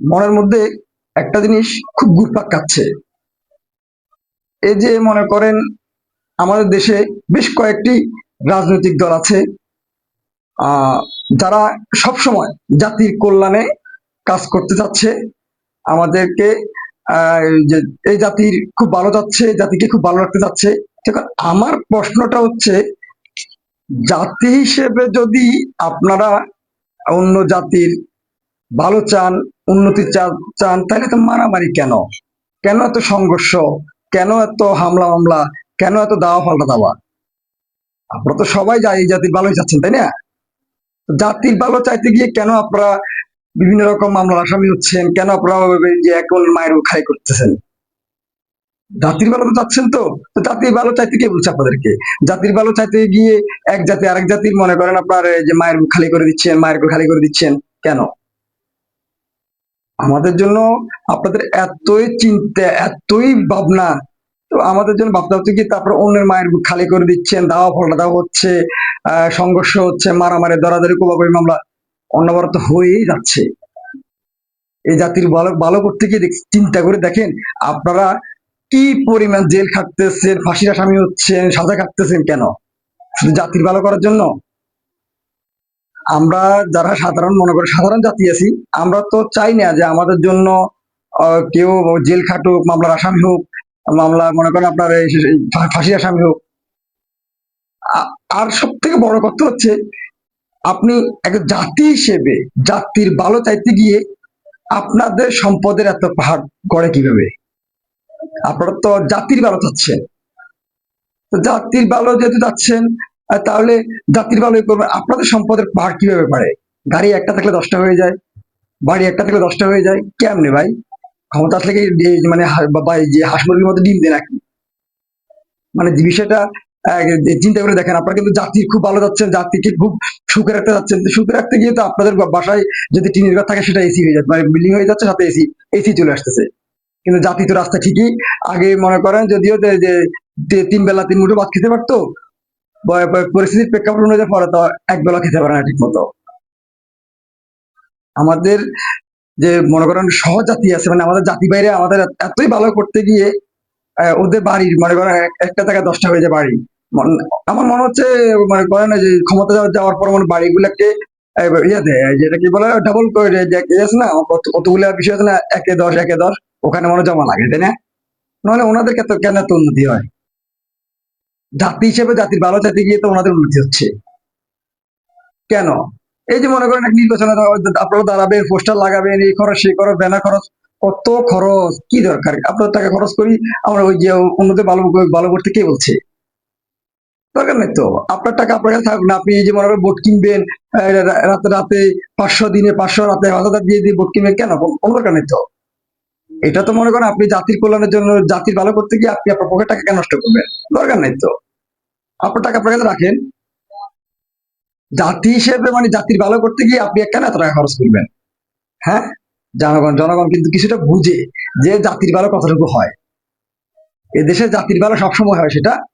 মনের মধ্যে একটা জিনিস খুব ঘুরপাক খাচ্ছে। এই যে মনে করেন, আমাদের দেশে বেশ কয়েকটি রাজনৈতিক দল আছে যারা সবসময় জাতির কল্যাণে কাজ করতে চাচ্ছে। আমাদেরকে এই জাতির খুব ভালো যাচ্ছে, জাতিকে খুব ভালো রাখতে চাচ্ছে। আমার প্রশ্নটা হচ্ছে, জাতি হিসেবে যদি আপনারা অন্য জাতির ভালো চান, উন্নতি চান, তাহলে তো মারামারি কেন? কেন এত সংঘর্ষ? কেন এত হামলা মামলা? কেন এত দাওয়া পাল্টা দাওয়া? আপনারা তো সবাই যাই জাতির ভালোই চাচ্ছেন, তাই না? জাতির ভালো চাইতে গিয়ে কেন আপনারা বিভিন্ন রকম মামলার আসামি হচ্ছেন? কেন আপনারা যে এখন মায়ের খাই করতেছেন? জাতির ভালো তো চাচ্ছেন তো? জাতির ভালো চাইতে কে বলছে আপনাদেরকে? জাতির ভালো চাইতে গিয়ে এক জাতি আরেক জাতির মনে করেন আপনার যে মায়ের খালি করে দিচ্ছেন, মায়ের খালি করে দিচ্ছেন, কেন? আমাদের জন্য আপনাদের এতই চিন্তা, এতই ভাবনা। তো আমাদের জন্য ভাবতে হচ্ছে কি, তারপর অন্যের মায়ের খালি করে দিচ্ছেন দাওয়া ফলটা দেওয়া হচ্ছে সংঘর্ষ হচ্ছে, মারামারি, দরাদরি কোবাকরি মামলা। অন্যবার তো হয়েই যাচ্ছে। এই জাতির ভালো ভালো করতে গিয়ে চিন্তা করে দেখেন, আপনারা কি পরিমাণ জেল খাটতেছেন, ফাঁসির আসামি হচ্ছেন, সাজা খাটতেছেন কেন? শুধু জাতির ভালো করার জন্য? আমরা যারা সাধারণ মনে করি সাধারণ জাতি আছি, আমরা তো চাই না যে আমাদের জন্য কেউ জেল খাটুক মামলার আসামি হোক, মামলা মনে করেন আপনার এই এই ফা- ফাঁসির আসামি হোক। আর সব থেকে বড় কথা হচ্ছে, আপনি এক জাতি হিসেবে, জাতির ভালো চাইতে গিয়ে আপনাদের সম্পদের এত পাহাড় গড়ে কীভাবে? আপনারা তো জাতির ভালো চাচ্ছেন। তো জাতির ভালো যেহেতু যাচ্ছেন তাহলে জাতির ভালোই করবেন আপনাদের সম্পদের পাহাড় কীভাবে পারে গাড়ি একটা থাকলে দশটা হয়ে যায়, বাড়ি একটা থাকলে দশটা হয়ে যায়, কেমনে ভাই? ক্ষমতা আসলে কি মানে যে হাঁস মুরগির মতো ডিম দেয় নাকি মানে বিষয়টা চিন্তা করে দেখেন, আপনারা কিন্তু জাতির খুব ভালো যাচ্ছেন, জাতিকে খুব সুখে রাখতে যাচ্ছেন। সুখে রাখতে গিয়ে তো আপনাদের বাসায় যদি টিনের ঘর থাকে, সেটা এসি হয়ে যাচ্ছে। মানে বিল্ডিং হয়ে যাচ্ছে, সাথে এসি এসি চলে আসতেছে। কিন্তু জাতি তো রাস্তা ঠিকই আগে মনে করেন, যদিও যে তিন বেলা তিন মুঠো ভাত খেতে পারতো পরিস্থিতির প্রেক্ষাপট অনুযায়ী পরে তো এক বেলা খেতে পারে না ঠিক মতো আমাদের যে মনে করেন সহজাতি আছে মানে আমাদের জাতি বাইরে আমাদের এতই ভালো করতে গিয়ে ওদের বাড়ির মনে করেন একটা জায়গায় দশটা হয়ে যায় বাড়ি আমার মনে হচ্ছে, মনে করেন যে ক্ষমতা যাওয়ার- পর মানে বাড়িগুলোকে ইয়ে দেয় যেটা কি বলে ডাবল করে আছে না? কত- কতগুলো বিষয় আছে না, একে দশ একে দশ, ওখানে মনে জমা লাগে, তাই না? নাহলে ওনাদের কেন উন্নতি হয়? জাতি হিসেবে জাতির ভালো চাইতে গিয়ে তো ওনাদের উন্নতি হচ্ছে। কেন? এই যে মনে করেন এক নির্বাচনে আপনারা দাঁড়াবেন, পোস্টার লাগাবেন, এই খরচ, সেই খরচ, ব্যানার খরচ, কত খরচ? কি দরকার? আপনার টাকা খরচ করি, আমরা ওই যে অন্যদের ভালো ভালো করতে কে বলছে? দরকার নেই তো। আপনার টাকা আপনার কাছে থাকুক না। আপনি এই যে মনে করেন বোট কিনবেন রাতে রাতে পাঁচশো দিনে পাঁচশো, রাতে হাজার দিয়ে দিয়ে বোট কিনবেন কেন কোন? কোন দরকার নেই তো। এটা তো মনে করেন আপনি জাতির কল্যাণের জন্য, জাতির ভালো করতে গিয়ে আপনি আপনার পকেট টাকা নষ্ট করবেন। দরকার নেই তো। আপনার টাকা আপনার রাখেন। জাতি হিসেবে মানে জাতির ভালো করতে গিয়ে আপনি কেন এত টাকা খরচ করবেন? হ্যাঁ? জনগণ জনগণ কিন্তু কিছুটা বুঝে যে জাতির ভালো কতটুকু হয়। এদেশে জাতির ভালো সবসময় হয় সেটা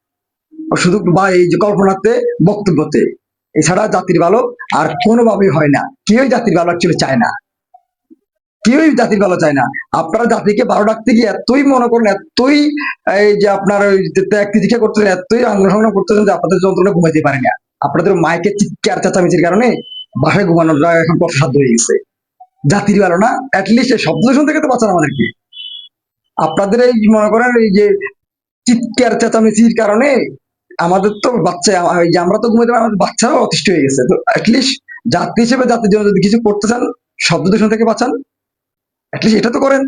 শুধু বা এই যে কল্পনাতে, বক্তব্যতে। এছাড়া জাতির ভালো আর কোনোভাবেই হয় না। কেউই জাতির ভালো অ্যাকচুয়ালি চায় না। কেউই জাতির ভালো চায় না। আপনারা জাতিকে ভালো রাখতে গিয়ে এতই মনে করেন, এতই এই যে আপনার ওই ত্যাগ করতেছেন, এতই আন্দোলন সংগ্রাম করতেছেন যে আপনাদের যন্ত্রণা ঘুমাইতে পারে না। আপনাদের মাইকের চিৎকার, চেঁচামেচির কারণে বাসায় ঘুমানোর এখন কষ্টসাধ্য হয়ে গেছে। জাতির ভালো না অ্যাটলিস্ট এই শব্দ দূষণ থেকে তো বাঁচান আমাদেরকে। আপনাদের এই মনে করেন এই যে চিৎকার, চেঁচামেচির কারণে আমাদের তো বাচ্চা আমরা তো ঘুমাইতে পারি আমাদের বাচ্চারাও অতিষ্ঠ হয়ে গেছে। তো অ্যাটলিস্ট জাতি হিসেবে জাতির জন্য যদি কিছু করতে চান, শব্দ দূষণ থেকে বাঁচান। অ্যাটলিস্ট এটা তো করেন।